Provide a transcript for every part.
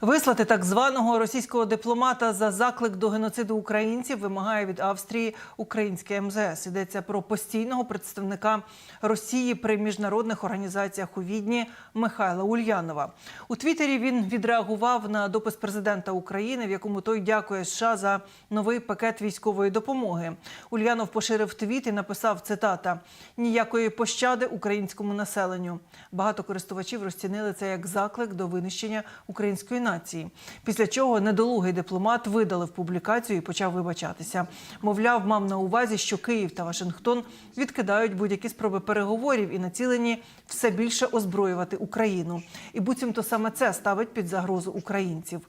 Вислати так званого російського дипломата за заклик до геноциду українців вимагає від Австрії українське МЗС. Йдеться про постійного представника Росії при міжнародних організаціях у Відні Михайла Ульянова. У Твіттері він відреагував на допис президента України, в якому той дякує США за новий пакет військової допомоги. Ульянов поширив твіт і написав цитата: ніякої пощади українському населенню. Багато користувачів розцінили це як заклик до винищення української нації. Після чого недолугий дипломат видалив публікацію і почав вибачатися. Мовляв, мав на увазі, що Київ та Вашингтон відкидають будь-які спроби переговорів і націлені все більше озброювати Україну. І буцімто саме це ставить під загрозу українців.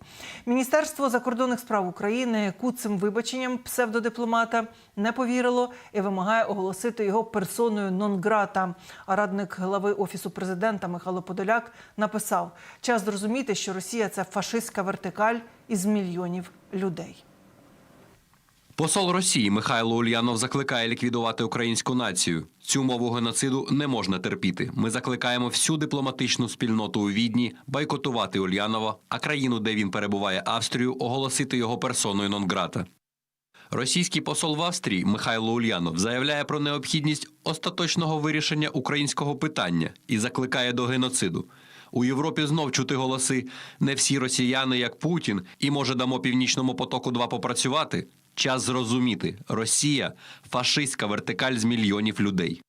Міністерство закордонних справ України куцим вибаченням псевдодипломата не повірило і вимагає оголосити його персоною нон-грата. А радник глави офісу президента Михайло Подоляк написав: час зрозуміти, що Росія це фашистська вертикаль із мільйонів людей. Посол Росії Михайло Ульянов закликає ліквідувати українську націю. Цю мову геноциду не можна терпіти. Ми закликаємо всю дипломатичну спільноту у Відні бойкотувати Ульянова, а країну, де він перебуває, Австрію, оголосити його персоною нон-грата. Російський посол в Австрії Михайло Ульянов заявляє про необхідність остаточного вирішення українського питання і закликає до геноциду. У Європі знов чути голоси не всі росіяни, як Путін, і може дамо північному потоку 2 попрацювати. Час зрозуміти, Росія фашистська вертикаль з мільйонів людей.